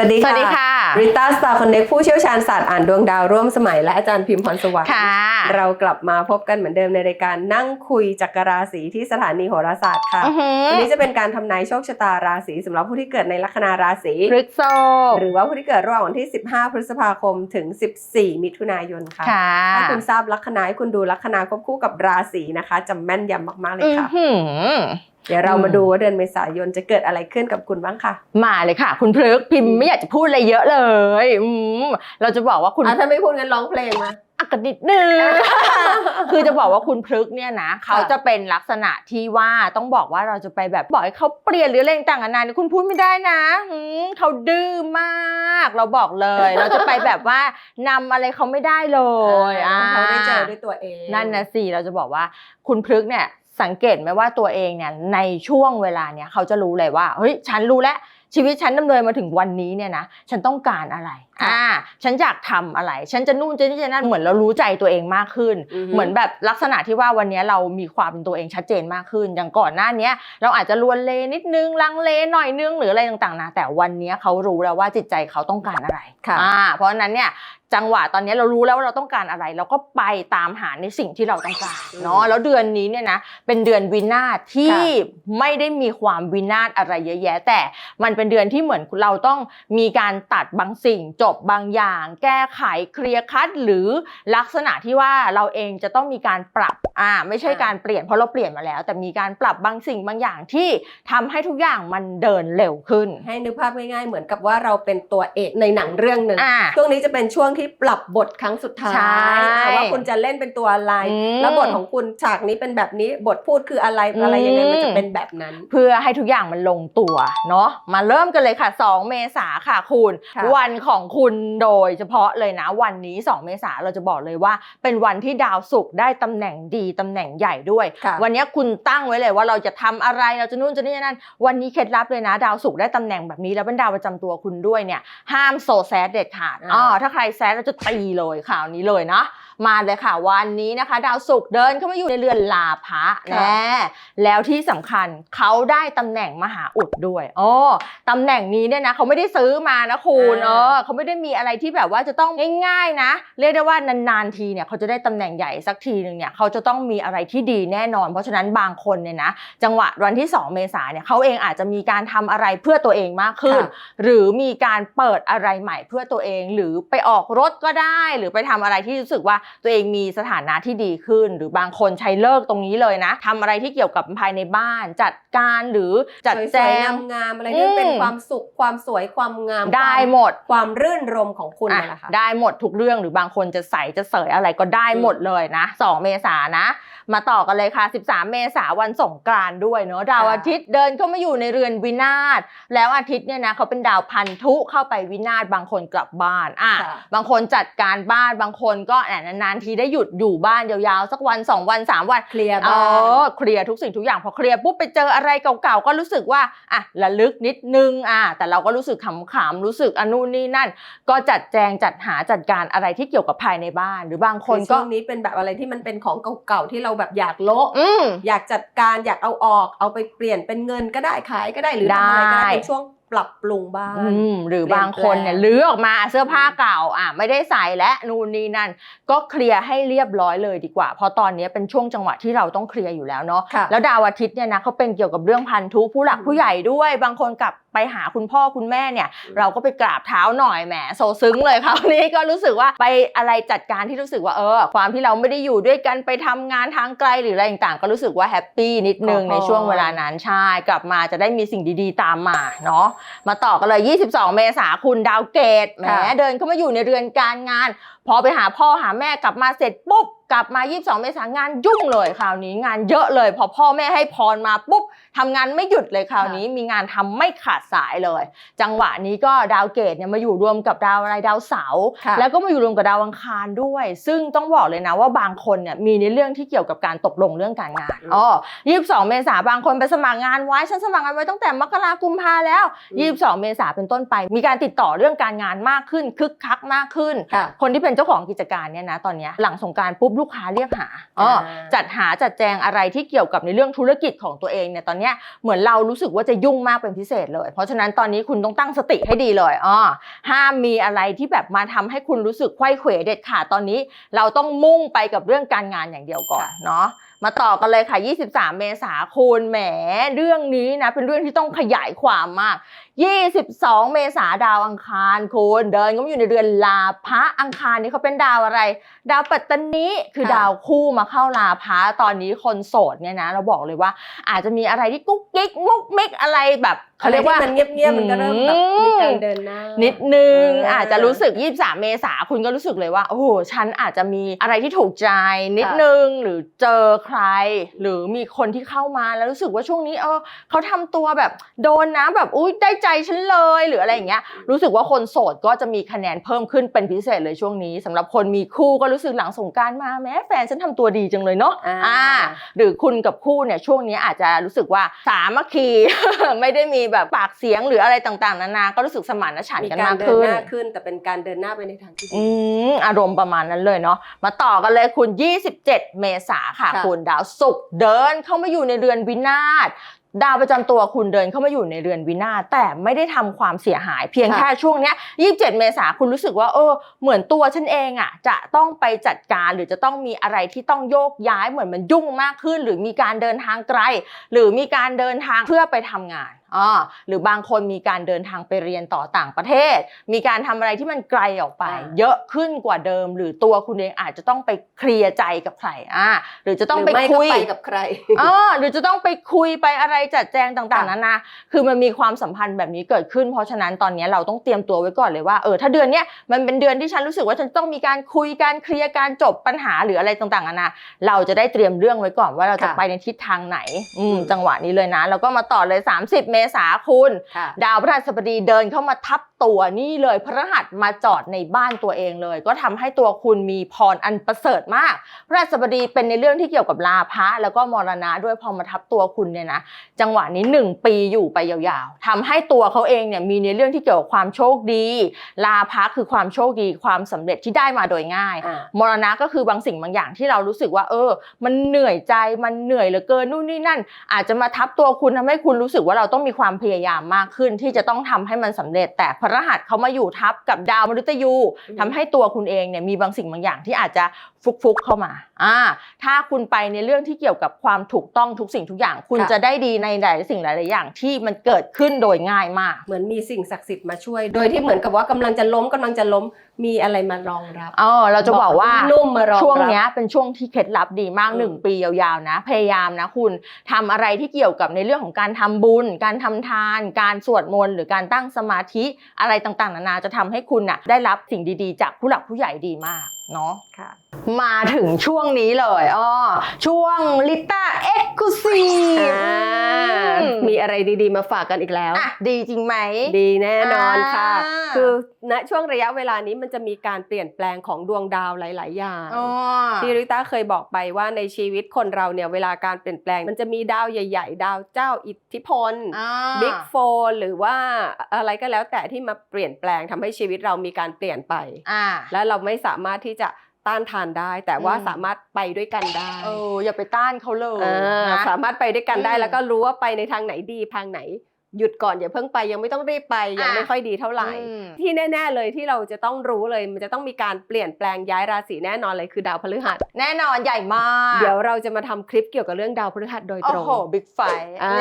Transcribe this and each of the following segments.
วัสดีสค่ะวัสดีค่ะริต้าสตาร์คอนเน็กผู้เชี่ยวชาญศาสตร์อ่านดวงดาวร่วมสมัยและอาจารย์พิมพ์พรสวรรค์ค่ะเรากลับมาพบกันเหมือนเดิมในรายการนั่งคุยจักรราศีที่สถานีโหราศาสตร์ค่ะอื้อหือวันนี้จะเป็นการทำนายโชคชะตาราศีสำหรับผู้ที่เกิดในลัคนาราศีพฤกษภหรือว่าผู้ที่เกิดระหว่างวันที่ 15 พฤษภาคมถึง 14 มิถุนายนค่ะค่ะถ้าคุณทราบลัคนาให้คุณดูลัคนาควบคู่กับราศีนะคะจะแม่นยำมากๆเลยอื้อค่ะหือ เดี๋ยวเราอืมมาดูว่าเดือนเมษายนจะเกิดอะไรขึ้นกับคุณบ้างค่ะ มาเลยค่ะ คุณพฤกษ์พิมพ์ไม่อยากจะพูดอะไรเยอะเลยอืมเราจะบอกว่าคุณอะถ้าไม่พูดงั้นร้องเพลงมาอักกนิดนึง คือจะบอกว่าคุณพฤกษ์เนี่ยนะ เขาจะเป็นลักษณะที่ว่าต้องบอกว่าเราจะไปแบบบอกให้เขาเปลี่ยนหรืออะไรต่างๆนานาเนี่ยคุณพูดไม่ได้นะอืมเขาดื้อมาก เราบอกเลย เราจะไปแบบว่านำอะไรเขาไม่ได้เลยอ่าอ่าเขาได้เจอด้วยตัวเอง นั่นนะสิเราจะบอกว่าคุณพฤกษ์เนี่ย สังเกตไหมว่าตัวเองเนี่ยในช่วงเวลาเนี่ยเขาจะรู้เลยว่าเฮ้ยฉันรู้แล้วชีวิตฉันดำเนินมาถึงวันนี้เนี่ยนะฉันต้องการอะไรอ่าฉันอยากทำอะไร ฉันจะนู่นจะนี่จะนั่นเหมือนเรารู้ใจตัวเองมากขึ้น เหมือนแบบลักษณะที่ว่าวันนี้เรามีความเป็นตัวเองชัดเจนมากขึ้น อย่างก่อนหน้าเนี้ยเราอาจจะลวนเลนิดนึงลังเลหน่อยนึงหรืออะไรต่างๆนะแต่วันนี้เขารู้แล้วว่าจิตใจเขาต้องการอะไรค่ะอ่าเพราะฉะนั้นเนี่ย จังหวะตอนนี้เรารู้แล้วว่าเราต้องการอะไร เราก็ไปตามหาในสิ่งที่เราต้องการเนาะแล้วเดือนนี้เนี่ยนะเป็นเดือนวินาศที่ไม่ได้มีความวินาศอะไรเยอะแยะ แต่มันเป็นเดือนที่เหมือนเราต้องมีการตัดบางสิ่ง จบบางอย่าง แก้ไขเคลียร์คัดหรือลักษณะที่ว่าเราเองจะต้องมีการปรับอ่าไม่ใช่การเปลี่ยนเพราะเราเปลี่ยนมาแล้ว แต่มีการปรับบางสิ่งบางอย่างที่ทำให้ทุกอย่างมันเดินเร็วขึ้น ให้นึกภาพง่ายๆ เหมือนกับว่าเราเป็นตัวเอกในหนังเรื่องหนึ่งอ่าช่วงนี้จะเป็นช่วงที่ปรับบทครั้งสุดท้าใช่ยอะว่าคุณจะเล่นเป็นตัวอะไรอืมแล้วบทของคุณฉากนี้เป็นแบบนี้บทพูดคืออะไรอะไรยังไงอืมมันจะเป็นแบบนั้น เพื่อให้ทุกอย่างมันลงตัวเนาะมาเริ่มกันเลยค่ะ 2 เมษาค่ะคุณค่ะวันของคุณโดยเฉพาะเลยนะวันนี้ 2 เมษาเราจะบอกเลยว่า เป็นวันที่ดาวศุกร์ได้ตำแหน่งดีตำแหน่งใหญ่ด้วยค่ะวันนี้คุณตั้งไว้เลยว่าเราจะทำอะไรเราจะนู่นจะนี่นั่น วันนี้เคล็ดลับเลยนะ ดาวศุกร์ได้ตำแหน่งแบบนี้แล้วเป็นดาวประจำตัวคุณด้วยเนี่ยห้ามโซแซดเด็ดขาดอ่าอ๋อถ้าใครแซดเราจะตีเลยข่าวนี้เลยเนาะ มาเลยค่ะ วันนี้นะคะ ดาวศุกร์เดินเข้ามาอยู่ในเรือนลาภะแน่แล้วที่สำคัญเขาได้ตำแหน่งมหาอุดด้วยอ๋อตำแหน่งนี้เนี่ยนะเขาไม่ได้ซื้อมานะคุณเออเขาไม่ได้มีอะไรที่แบบว่าจะต้องง่ายๆนะ เรียกได้ว่านานๆทีเนี่ยเขาจะได้ตำแหน่งใหญ่สักทีหนึ่งเนี่ยเขาจะต้องมีอะไรที่ดีแน่นอน เพราะฉะนั้นบางคนเนี่ยนะจังหวะวันที่ 2 เมษาเนี่ยเขาเองอาจจะมีการทำอะไรเพื่อตัวเองมากขึ้นค่ะหรือมีการเปิดอะไรใหม่เพื่อตัวเอง หรือไปออกรถก็ได้ หรือไปทำอะไรที่รู้สึกว่าตัวเองมีสถานะที่ดีขึ้น หรือบางคนใช้เลิกตรงนี้เลยนะทำอะไรที่เกี่ยวกับภายในบ้าน จัดการหรือจัดสแจวยงๆงามๆอะไรที่มันเป็นอืมความสุขความสวยความงามได้ความหมดความรื่นรมของคุณอะนั่นแหละค่ะได้หมดทุกเรื่องหรือบางคนจะใส่จะเสยอะไรก็ได้หมดเลยนะ 2 เมษายนนะ มาต่อกันเลยค่ะ 13 เมษายนวันสงกรานต์ด้วยเนาะดาวค่ะอาทิตย์เดินเข้ามาอยู่ในเรือนวินาศแล้วอาทิตย์เนี่ยนะเขาเป็นดาวพันธุเข้าไปวินาศบางคนกลับบ้านอะค่ะบางคนจัดการบ้านบางคนก็แหมนานๆทีได้หยุดอยู่บ้านยาวๆ สักวัน 2 วัน 3 วันเคลียร์เอบ้าน อเคลียร์ทุกสิ่งทุกอย่างพอเคลียร์ปุ๊บไปเจออะไรเก่าๆก็รู้สึกว่าอะระลึกนิดนึงอะแต่เราก็รู้สึกขำๆรู้สึกอนุนี่นั่น ก็จัดแจงจัดหาจัดการอะไรที่เกี่ยวกับภายในบ้าน หรือบางคนคือก็ ช่วงนี้เป็นแบบอะไรที่มันเป็นของเก่าๆที่เราแบบอยากโละอืม อยากจัดการอยากเอาออก เอาไปเปลี่ยนเป็นเงินก็ได้ขายก็ได้หรือทำอะไรก็ได้ได้ เป็นช่วง ปรับปรุงบ้าน อืมหรือเปลี่ยนบางคนเนี่ยแปลงลื้อออกมาเสื้อผ้าเก่าอะไม่ได้ใส่และนู่นนี่นั่น ก็เคลียร์ให้เรียบร้อยเลยดีกว่า เพราะตอนนี้เป็นช่วงจังหวะที่เราต้องเคลียร์อยู่แล้วเนาะค่ะแล้วดาวอาทิตย์เนี่ยนะเขาเป็นเกี่ยวกับเรื่องพันธุผู้หลักอืมผู้ใหญ่ด้วย บางคนกลับไปหาคุณพ่อคุณแม่เนี่ย เราก็ไปกราบเท้าหน่อยแหมโซซึ้งเลยคราวนี้ก็รู้สึกว่าไปอะไรจัดการที่รู้สึกว่าเออ ความที่เราไม่ได้อยู่ด้วยกันไปทำงานทางไกลหรืออะไรต่างๆ ก็รู้สึกว่าแฮปปี้นิดนึงขอพรในช่วงเวลานั้นใช่กลับมาจะได้มีสิ่งดีๆ ตามมาเนาะมาต่อกันเลย 22 เมษาคุณดาวเกตแหมค่ะเดินเข้ามาอยู่ในเรือนการงาน พอไปหาพ่อหาแม่กลับมาเสร็จปุ๊บกลับมา 22 เมษางานยุ่งเลยคราวนี้งานเยอะเลย พอพ่อแม่ให้พรมาปุ๊บทำงานไม่หยุดเลยคราวนี้ มีงานทำไม่ขาดสายเลย จังหวะนี้ก็ดาวเกตเนี่ยมาอยู่รวมกับดาวอะไรดาวเสาร์ค่ะแล้วก็มาอยู่รวมกับดาวอังคารด้วย ซึ่งต้องบอกเลยนะว่าบางคนเนี่ยมีในเรื่องที่เกี่ยวกับการตกลงเรื่องการงานอืมอ๋อ22 เมษาบางคนไปสมัครงานไว้ฉันสมัครงานไว้ตั้งแต่มกราคมกุมภาแล้วอืม22 เมษาเป็นต้นไป มีการติดต่อเรื่องการงานมากขึ้นคึกคักมากขึ้นค่ะคนที่เป็นเจ้าของกิจการเนี่ยนะตอนเนี้ยหลังสงกรารปุ๊บลูกค้าเรียกหาอ๋ออ่าจัดหาจัดแจงอะไรที่เกี่ยวกับในเรื่องธุรกิจของตัวเองเนี่ยตอนเนี้ยเหมือนเรารู้สึกว่าจะยุ่งมากเป็นพิเศษเลย เพราะฉะนั้นตอนนี้คุณต้องตั้งสติให้ดีเลยอ๋อห้ามมีอะไรที่แบบมาทำให้คุณรู้สึกไขว้เขวเด็ดขาดตอนนี้ เราต้องมุ่งไปกับเรื่องการงานอย่างเดียวก่อนเนาะ มาต่อกันเลยค่ะ 23 เมษาคุณแหม เรื่องนี้นะเป็นเรื่องที่ต้องขยายความมาก 22 เมษาดาวอังคารคุณเดินก็อยู่ในเดือนลาพระอังคารนี่เขาเป็นดาวอะไร ดาวปัตตานีคือค่ะดาวคู่มาเข้าลาพระตอนนี้คนโสดเนี่ยนะ เราบอกเลยว่าอาจจะมีอะไรที่กุ๊กกิ๊กมุกมิกอะไรแบบ เขาเรียกว่าอะไรที่มันเงียบๆมันก็เริ่มแบบมีการเดินหน้านินิดนึงเออออาจจะรู้สึก 23 เมษาคุณก็รู้สึกเลยว่าโอ้โหฉันอาจจะมีอะไรที่ถูกใจนิดนึงหรือเจอใคร หรือมีคนที่เข้ามาแล้วรู้สึกว่าช่วงนี้เออเขาทำตัวแบบโดนนะแบบอุ้ยได้ใจฉันเลยหรืออะไรอย่างเงี้ยรู้สึกว่าคนโสดก็จะมีคะแนนเพิ่มขึ้นเป็นพิเศษเลยช่วงนี้สำหรับคนมีคู่ก็รู้สึกหลังสงกรารมาแม้แฟนฉันทำตัวดีจังเลยเนาะอ่าหรือคุณกับคู่เนี่ยช่วงนี้อาจจะรู้สึกว่าสามัคคีไม่ได้มีแบบปากเสียงหรืออะไรต่างๆ นานา ก็รู้สึกสมานฉันท์มีกันการมากเดินขึ้หนน้าขึ้นแต่เป็นการเดินหน้าไปในทางที่ดี อืมอารมณ์ประมาณนั้นเลยเนาะมาต่อกันเลยคุณ 27 เมษาค่ะ ค่ะ คุณดาวศุกร์เดินเข้ามาอยู่ในเรือนวินาศดาวประจำตัวคุณเดินเข้ามาอยู่ในเรือนวินาศแต่ไม่ได้ทำความเสียหาย เพียงค่ะแค่ช่วงเนี้ย27 เมษาคุณรู้สึกว่าเออเหมือนตัวฉันเองอะจะต้องไปจัดการหรือจะต้องมีอะไรที่ต้องโยกย้ายเหมือนมันยุ่งมากขึ้น หรือมีการเดินทางไกล หรือมีการเดินทางเพื่อไปทำงาน อ่าหรือบางคนมีการเดินทางไปเรียนต่อต่างประเทศ มีการทำอะไรที่มันไกลออกไป อ่า เยอะขึ้นกว่าเดิม หรือตัวคุณเองอาจจะต้องไปเคลียร์ใจกับใครอ่าหรือจะต้องหรืไปไม่ก็คุย ไปกับใครอ่าหรือจะต้องไปคุยไปอะไรจัดแจงต่างๆค่ะ นานาคือมันมีความสัมพันธ์แบบนี้เกิดขึ้น เพราะฉะนั้นตอนนี้เราต้องเตรียมตัวไว้ก่อนเลยว่าเออถ้าเดือนเนี้ยมันเป็นเดือนที่ฉันรู้สึกว่าฉันต้องมีการคุยการเคลียร์การจบปัญหาหรืออะไรต่างๆนานาเราจะได้เตรียมเรื่องไว้ก่อนว่าเราจะค่ะไปในทิศทางไหนอืมอืม จังหวะนี้เลยนะแล้วก็มาต่อเลย 30 เมษาคุณค่ะดาวพฤหัสบดีเดินเข้ามาทับตัวนี่เลยพฤหัสมาจอดในบ้านตัวเองเลย ก็ทำให้ตัวคุณมีพรอันประเสริฐมากพฤหัสบดีเป็นในเรื่องที่เกี่ยวกับลาภะแล้วก็มรณะด้วยพอมาทับตัวคุณเนี่ยนะจังหวะนี้ 1 ปีอยู่ไปยาวๆทำให้ตัวเขาเองเนี่ยมีในเรื่องที่เกี่ยวกับความโชคดี ลาภะคือความโชคดีความสำเร็จที่ได้มาโดยง่ายอ่ามรณะก็คือบางสิ่งบางอย่างที่เรารู้สึกว่า เออ มันเหนื่อยใจมันเหนื่อยเหลือเกินนู่นนี่นั่น อาจจะมาทับตัวคุณทำให้คุณรู้สึกว่าเราต้องมีความพยายามมากขึ้นที่จะต้องทำให้มันสำเร็จ แต่พระรหัสเขามาอยู่ทับกับดาวมฤตยูอืมทำให้ตัวคุณเองเนี่ยมีบางสิ่งบางอย่างที่อาจจะฟุกๆเข้ามาอ่าถ้าคุณไปในเรื่องที่เกี่ยวกับความถูกต้องทุกสิ่งทุกอย่าง คุณค่ะจะได้ดีในหลายสิ่งหลายๆอย่างที่มันเกิดขึ้นโดยง่ายมาก เหมือนมีสิ่งศักดิ์สิทธิ์มาช่วย โดยที่เหมือนกับว่ากำลังจะล้มกำลังจะล้มมีอะไรมารองรับเออเราจะบอกว่านุ่มมารองรับช่วงเนี้ยเป็นช่วงที่เคล็ดลับดีมากอืมหนึ่งปียาวๆนะ พยายามนะคุณทำอะไรที่เกี่ยวกับในเรื่องของการทำบุญ การทำทาน การสวดมนต์หรือการตั้งสมาธิอะไรต่างๆ นานาจะทำให้คุณน่ะได้รับสิ่งดีๆ จากผู้หลักผู้ใหญ่ดีมากเนาะค่ะมาถึงช่วงนี้เลยอ้อช่วงลิต้าเอ็ก ซ์คลูซีฟอ่ามีอะไรดีๆ มาฝากกันอีกแล้วอะดีจริงไหม ดีแน่นอนค่ะอ่าคือณช่วงระยะเวลานี้มันจะมีการเปลี่ยนแปลงของดวงดาวหลาย ๆ อย่างอ๋อที่ริต้าเคยบอกไปว่าในชีวิตคนเราเนี่ยเวลาการเปลี่ยนแปลง มันจะมีดาวใหญ่ ๆ ดาวเจ้าอิทธิพลอ่าบิ๊กโฟหรือว่าอะไรก็แล้วแต่ที่มาเปลี่ยนแปลงทำให้ชีวิตเรามีการเปลี่ยนไปอ่าและเราไม่สามารถที่จะ ต้านทานได้ แต่ว่าอืมสามารถไปด้วยกันได้เอออย่าไปต้านเขาเลยอ่านะสามารถไปด้วยกันได้อืมแล้วก็รู้ว่าไปในทางไหนดีทางไหน หยุดก่อนอย่าเพิ่งไปยังไม่ต้องรีบไปยังอะไม่ค่อยดีเท่าไหร่อืมที่แน่ๆเลยที่เราจะต้องรู้เลย มันจะต้องมีการเปลี่ยนแปลงย้ายราศีแน่นอนเลยคือดาวพฤหัส แน่นอนใหญ่มาก เดี๋ยวเราจะมาทำคลิปเกี่ยวกับเรื่องดาวพฤหัสโดยตโอ้รงโหบิ๊กไฟอ่า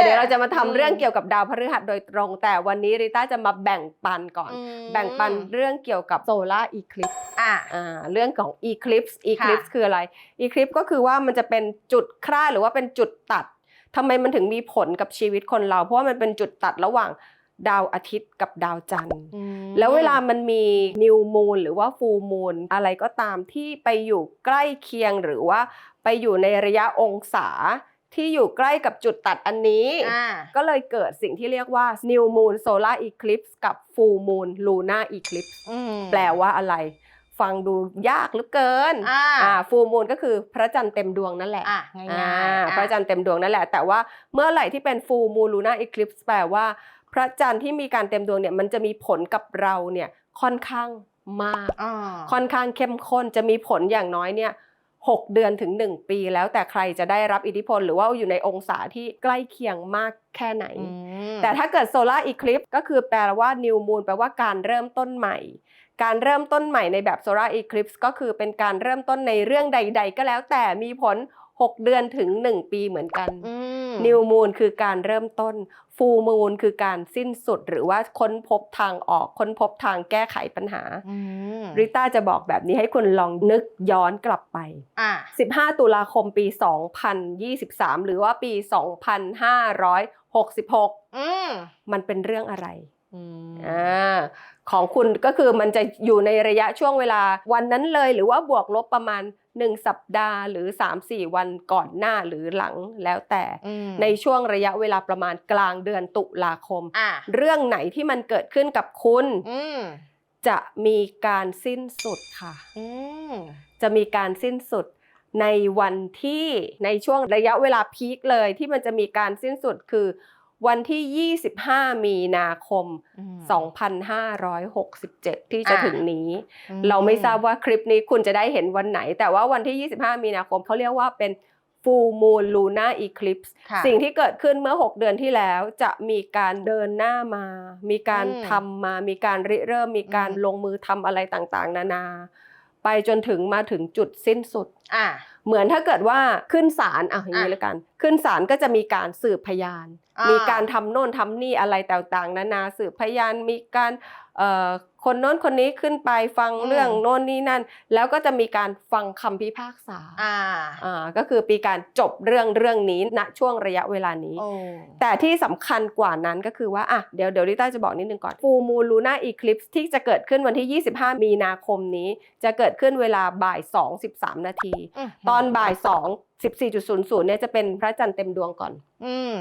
เดี๋ยวเราจะมาทำเรื่องเกี่ยวกับดาวพฤหัสโดยตรง แต่วันนี้ริต้าจะมาแบ่งปันก่อน แบ่งปันเรื่องเกี่ยวกับโซลาร์อีคลิปอะอ่าเรื่องของ eclipse eclipse คืออะไร eclipse ก็คือว่ามันจะเป็นจุดคร่าหรือว่าเป็นจุดตัด ทำไมมันถึงมีผลกับชีวิตคนเรา เพราะว่ามันเป็นจุดตัดระหว่างดาวอาทิตย์กับดาวจันทร์ แล้วเวลามันมี new moon หรือว่า full moon อะไรก็ตามที่ไปอยู่ใกล้เคียงหรือว่าไปอยู่ในระยะองศาที่อยู่ใกล้กับจุดตัดอันนี้อ่าก็เลยเกิดสิ่งที่เรียกว่า new moon solar eclipse กับ full moon lunar eclipse อืมแปลว่าอะไร ฟังดูยากเหลือเกินอ่าอ่าฟูมูลก็คือพระจันทร์เต็มดวงนั่นแหละอะง่ายๆอ่าอ่พระจันทร์เต็มดวงนั่นแหละ แต่ว่าเมื่อไหร่ที่เป็นฟูมูลูนาอีคลิปส์แปลว่า พระจันทร์ที่มีการเต็มดวงเนี่ยมันจะมีผลกับเราเนี่ยค่อนข้างมากอ่าค่อนข้างเข้มข้นจะมีผลอย่างน้อยเนี่ย6เดือนถึง 1 ปีแล้วแต่ใครจะได้รับอิทธิพล หรือว่าอยู่ในองศาที่ใกล้เคียงมากแค่ไหน แต่ถ้าเกิดโซลาร์อีคลิปก็คือแปลว่านิวมูนแปลว่าการเริ่มต้นใหม่ การเริ่มต้นใหม่ในแบบโซลาร์อีคลิปก็คือเป็นการเริ่มต้นในเรื่องใด ๆ ก็แล้วแต่มีผล 6 เดือนถึง 1 ปีเหมือนกันนิวมูนคือการเริ่มต้นฟูมูนคือการสิ้นสุดหรือว่าค้นพบทางออก ค้นพบทางแก้ไขปัญหาริต้าจะบอกแบบนี้ให้คุณลองนึกย้อนกลับไปอะ15 ตุลาคมปี 2023 หรือว่าปี 2566อืมมันเป็นเรื่องอะไร อืมอ่าของคุณก็คือมันจะอยู่ในระยะช่วงเวลาวันนั้นเลย หรือว่าบวกลบประมาณ 1 สัปดาห์ หรือ 3-4 วันก่อนหน้าหรือหลังแล้วแต่อืมในช่วงระยะเวลาประมาณกลางเดือนตุลาคมอะเรื่องไหนที่มันเกิดขึ้นกับคุณอืมจะมีการสิ้นสุดค่ะอืมจะมีการสิ้นสุดในวันที่ในช่วงระยะเวลาพีคเลยที่มันจะมีการสิ้นสุดคือ วันที่ 25 มีนาคมอืม2567 ที่จะอะถึงนี้อืมเราไม่ทราบว่าคลิปนี้คุณจะได้เห็นวันไหน แต่ว่าวันที่ 25 มีนาคมเขาเรียกว่าเป็น full moon lunar eclipse ค่ะสิ่งที่เกิดขึ้นเมื่อ 6 เดือนที่แล้วจะมีการเดินหน้ามา มีการอืมทำมา มีการริเริ่ม มีการอืมลงมือทำอะไรต่างๆ นานา ไปจนถึงมาถึงจุดสิ้นสุด อะเหมือนถ้าเกิดว่าขึ้นศาลอะอย่างนี้อะแล้วกัน ขึ้นศาลก็จะมีการสืบพยานอ่ามีมีการทำโน่นทำนี่อะไรต่างๆ นานาสืบพยานมีการเอ่อ คนโน้นคนนี้ขึ้นไปฟังเรื่องโน่นนี่นั่น แล้วก็จะมีการฟังคำพิพากษาอ่าอ่าก็คือปีการจบเรื่องเรื่องนี้ณช่วงระยะเวลานี้โอ้แต่ที่สำคัญกว่านั้นก็คือว่าอะเดี๋ยวเดี๋ยวริต้าจะบอกนิดนึงก่อนฟูมูลูน่าอีคลิปส์ที่จะเกิดขึ้นวันที่ 25 มีนาคมนี้ จะเกิดขึ้นเวลาบ่าย 2 13 นาทีมตอนบ่าย 2 14.00เนี่ยจะเป็นพระจันทร์เต็มดวงก่อน อืม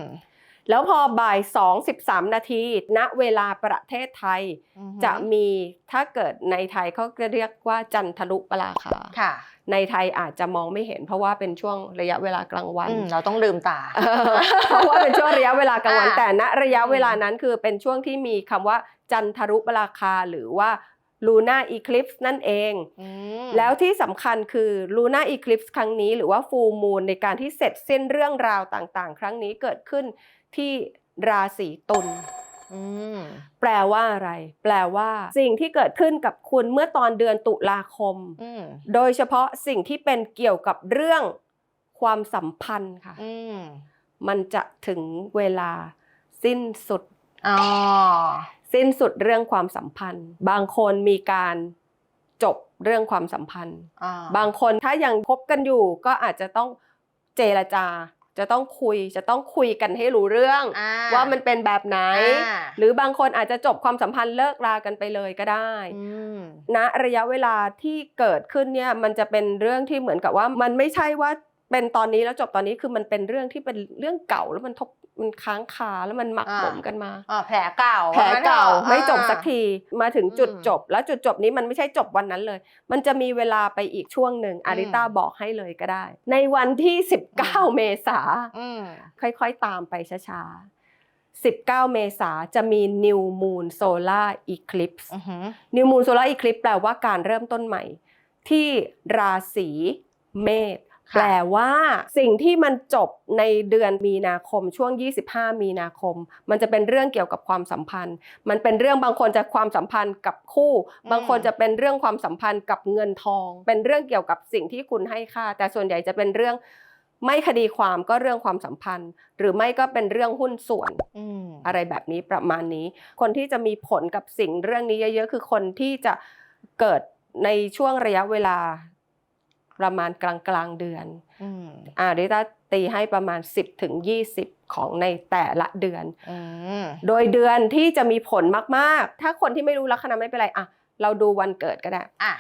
แล้วพอบ่าย2 13 นาทีณเวลาประเทศไทยอือฮึจะมีถ้าเกิดในไทยเขาจะเรียกว่าจันทรุปราคาค่ะในไทยอาจจะมองไม่เห็น เพราะว่าเป็นช่วงระยะเวลากลางวันอืมเราต้องลืมตาเออเพราะว่าเป็นช่วงระยะเวลากลางวันอ่าแต่ณระยะเวลานั้นคือเป็นช่วงที่มีคำว่าจันทรุปราคาหรือว่าลูน่าอีคลิปส์นั่นเองอืมแล้วที่สำคัญคือลูน่าอีคลิปส์ครั้งนี้ หรือว่าฟูลมูนในการที่เสร็จสิ้นเรื่องราวต่างๆ ครั้งนี้เกิดขึ้น ที่ราศีตุลอืมแปลว่าอะไร แปลว่า สิ่งที่เกิดขึ้นกับคุณเมื่อตอนเดือนตุลาคมอืมโดยเฉพาะสิ่งที่เป็นเกี่ยวกับเรื่องความสัมพันธ์ค่ะอืมมันจะถึงเวลาสิ้นสุดอ๋อสิ้นสุดเรื่องความสัมพันธ์ บางคนมีการจบเรื่องความสัมพันธ์อ่าบางคนถ้ายังคบกันอยู่ก็อาจจะต้องเจรจา จะต้องคุยจะต้องคุยกันให้รู้เรื่องอ่ว่ามันเป็นแบบไหนอ่าหรือบางคนอาจจะจบความสัมพันธ์เลิกรากันไปเลยก็ได้อืมณระยะเวลาที่เกิดขึ้นเนี่ยมันจะเป็นเรื่องที่เหมือนกับว่ามันไม่ใช่ว่าเป็นตอนนี้แล้วจบตอนนี้คือมันเป็นเรื่องที่เป็นเรื่องเก่าแล้วมันทบ มันค้างคาแล้วมันหมักอ่าหมมกันมาอ่าแผลเก่าแผลเก่าว่งั้นถอะไม่จบอ่าสักทีมาถึงจุดอืมจบ แล้วจุดจบนี้มันไม่ใช่จบวันนั้นเลย มันจะมีเวลาไปอีกช่วงหนึ่งอาริต้าบอกให้เลยก็ได้ ในวันที่ 19 เมษาอืมค่อยๆตามไปช้าๆ19 เมษาจะมี New Moon Solar Eclipse อือหือ New Moon Solar Eclipse แปลว่าการเริ่มต้นใหม่ ที่ราศีเมษค่ะ แปลว่าสิ่งที่มันจบในเดือนมีนาคมช่วง 25 มีนาคม มันจะเป็นเรื่องเกี่ยวกับความสัมพันธ์ มันเป็นเรื่องบางคนจะความสัมพันธ์กับคู่ บางคนจะเป็นเรื่องความสัมพันธ์กับเงินทอง เป็นเรื่องเกี่ยวกับสิ่งที่คุณให้ค่า แต่ส่วนใหญ่จะเป็นเรื่องไม่คดีความก็เรื่องความสัมพันธ์ หรือไม่ก็เป็นเรื่องหุ้นส่วนอืมอะไรแบบนี้ประมาณนี้ คนที่จะมีผลกับสิ่งเรื่องนี้เยอะๆ คือคนที่จะเกิดในช่วงระยะเวลา ประมาณกลางกลางๆเดือนอืมอ่าริต้าตีให้ประมาณ 10ถึง20 ของในแต่ละเดือนอืมโดยเดือนที่จะมีผลมากๆ ถ้าคนที่ไม่รู้ลัคนาไม่เป็นไรอะเราดูวันเกิดก็ได้อะ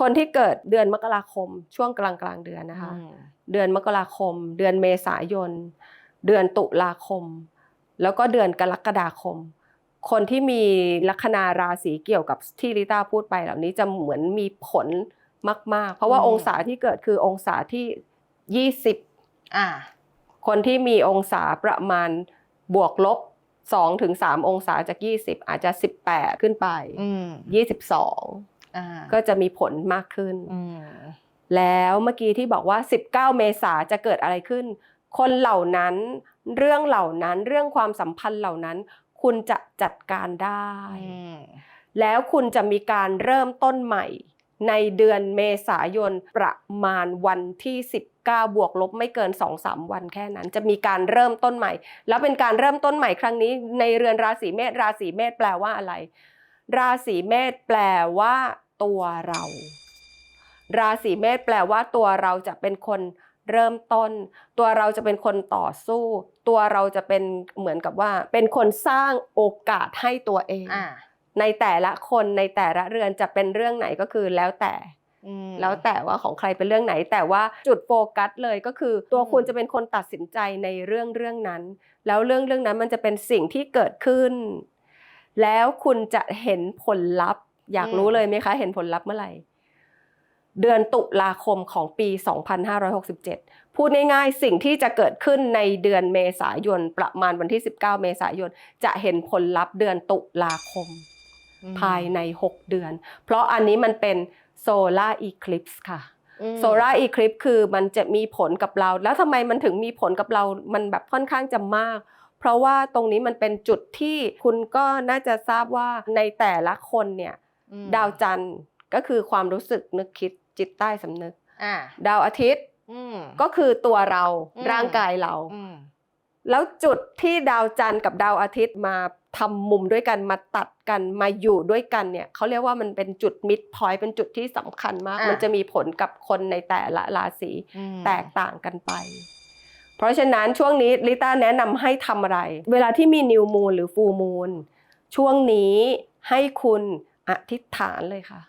คนที่เกิดเดือนมกราคม ช่วงกลางกลางๆเดือนนะคะอืมเดือนมกราคม เดือนเมษายน เดือนตุลาคม แล้วก็เดือนกรกฎาคม คนที่มีลัคนาราศีเกี่ยวกับที่ริต้าพูดไปเหล่านี้จะเหมือนมีผล มาก ๆ เพราะว่าอืมองศาที่เกิดคือองศาที่ 20อะคนที่มีองศาประมาณบวกลบ2ถึง3องศาจาก 20 อาจจะ 18 ขึ้นไปอืม22อ่าก็จะมีผลมากขึ้นอืมแล้วเมื่อกี้ที่บอกว่า 19 เมษาจะเกิดอะไรขึ้น คนเหล่านั้น เรื่องเหล่านั้น เรื่องความสัมพันธ์เหล่านั้น คุณจะจัดการได้ แล้วคุณจะมีการเริ่มต้นใหม่ ในเดือนเมษายนประมาณวันที่ 19 บวกลบไม่เกิน 2-3 วันแค่นั้น จะมีการเริ่มต้นใหม่ แล้วเป็นการเริ่มต้นใหม่ครั้งนี้ในเรือนราศีเมษราศีเมษแปลว่าอะไร ราศีเมษแปลว่า ตัวเรา ราศีเมษแปลว่าตัวเราจะเป็นคนเริ่มต้น ตัวเราจะเป็นคนต่อสู้ ตัวเราจะเป็นเหมือนกับว่า เป็นคนสร้างโอกาสให้ตัวเองอ ในแต่ละคนในแต่ละเรือนจะเป็นเรื่องไหนก็คือแล้วแต่อืมแล้วแต่ว่าของใครเป็นเรื่องไหน แต่ว่าจุดโฟกัสเลยก็คือ ตัวอืมคุณจะเป็นคนตัดสินใจในเรื่องเรื่องนั้น แล้วเรื่องเรื่องนั้นมันจะเป็นสิ่งที่เกิดขึ้น แล้วคุณจะเห็นผลลัพธ์ อยากรู้เลยไหมคะ เห็นผลลัพธ์เมื่อไหร่เดือนตุลาคมของปี 2567 พูดง่ายๆ สิ่งที่จะเกิดขึ้นในเดือนเมษายน ประมาณวันที่ 19 เมษายน จะเห็นผลลัพธ์เดือนตุลาคมอืม ภายใน 6 เดือน เพราะอันนี้มันเป็นโซลาร์อีคลิปส์ค่ะอืมโซลาร์อีคลิปคือมันจะมีผลกับเรา แล้วทำไมมันถึงมีผลกับเรา มันแบบค่อนข้างจะมาก เพราะว่าตรงนี้มันเป็นจุดที่คุณก็น่าจะทราบว่าในแต่ละคนเนี่ยอืมดาวจันทร์ก็คือความรู้สึกนึกคิดจิตใต้สำนึกอ่าดาวอาทิตย์อืมก็คือตัวเราอืมร่างกายเราอืม แล้วจุดที่ดาวจันทร์กับดาวอาทิตย์มาทำมุมด้วยกันมาตัดกันมาอยู่ด้วยกันเนี่ยเขาเรียกว่ามันเป็นจุดมิดพอยต์เป็นจุดที่สำคัญมากอะมันจะมีผลกับคนในแต่ละราศีอืมแตกต่างกันไป เพราะฉะนั้นช่วงนี้ลิต้าแนะนำให้ทำอะไร เวลาที่มีนิวมูนหรือฟูมูนช่วงนี้ให้คุณอธิษฐานเลยค่ะ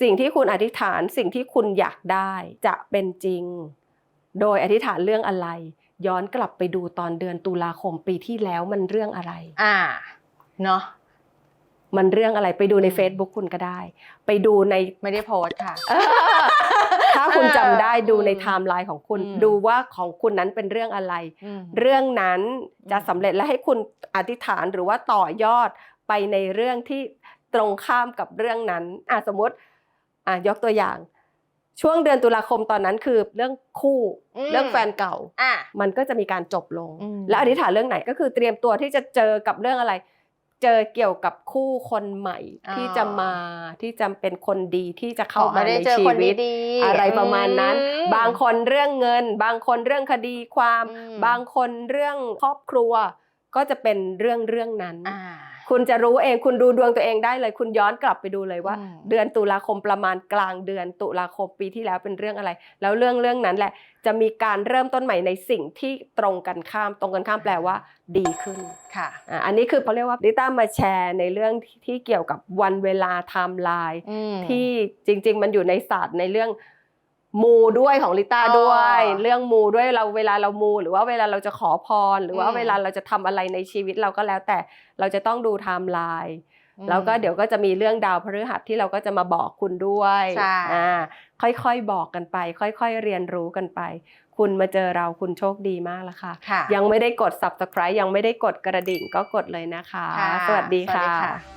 สิ่งที่คุณอธิษฐานสิ่งที่คุณอยากได้จะเป็นจริง โดยอธิษฐานเรื่องอะไร ย้อนกลับไปดูตอนเดือนตุลาคมปีที่แล้วมันเรื่องอะไร อ่าเนาะมันเรื่องอะไรไปดูในอืม Facebook คุณก็ได้ ไปดูในไม่ได้โพสต์ค่ะ ถ้าคุณจำได้เออดูในอืมไทม์ไลน์ของคุณอืมดูว่าของคุณนั้นเป็นเรื่องอะไรอืมเรื่องนั้นจะอืมสำเร็จและให้คุณอธิษฐานหรือว่าต่อยอดไปในเรื่องที่ตรงข้ามกับเรื่องนั้นอะสมมติอะยกตัวอย่าง ช่วงเดือนตุลาคมตอนนั้นคือเรื่องคู่มเรื่องแฟนเก่าอะมันก็จะมีการจบลงอืมแล้วอธิษฐานเรื่องไหนก็คือเตรียมตัวที่จะเจอกับเรื่องอะไร เจอเกี่ยวกับคู่คนใหม่อ๋อที่จะมาที่จะเป็นคนดีที่จะเข้าขอมาไม่ได้ในเจอชีคนวิตดีๆอะไรประมาณนั้นอืมบางคนเรื่องเงิน บางคนเรื่องคดีความอืมบางคนเรื่องครอบครัว ก็จะเป็นเรื่องเรื่องนั้นอ่า คุณจะรู้เองคุณดูดวงตัวเองได้เลย คุณย้อนกลับไปดูเลยว่าอืมเดือนตุลาคมประมาณกลางเดือนตุลาคมปีที่แล้วเป็นเรื่องอะไร แล้วเรื่องเรื่องนั้นแหละ จะมีการเริ่มต้นใหม่ในสิ่งที่ตรงกันข้าม ตรงกันข้ามแปลว่า ดีขึ้นค่ะอะอันนี้คือเขาเรียกว่าดิต้ามาแชร์ในเรื่องที่ที่เกี่ยวกับวันเวลาไทม์ไลน์อืมที่จริง ๆ มันอยู่ในศาสตร์ในเรื่อง มูด้วยของลิต้าอ๋อด้วย เรื่องมูด้วยเราเวลาเรามู หรือว่าเวลาเราจะขอพร หรือว่าอืมเวลาเราจะทำอะไรในชีวิตเราก็แล้วแต่เราจะต้องดูไทม์ไลน์อืมแล้วก็เดี๋ยวก็จะมีเรื่องดาวพฤหัสที่เราก็จะมาบอกคุณด้วยใช่อ่าค่อยๆบอกกันไป ค่อยๆเรียนรู้กันไป คุณมาเจอเราคุณโชคดีมากแล้วค่ะค่ะ ยังไม่ได้กด subscribe ยังไม่ได้กดกระดิ่งก็กดเลยนะคะค่ะสวัสดีสวัสดีค่ะค่ะ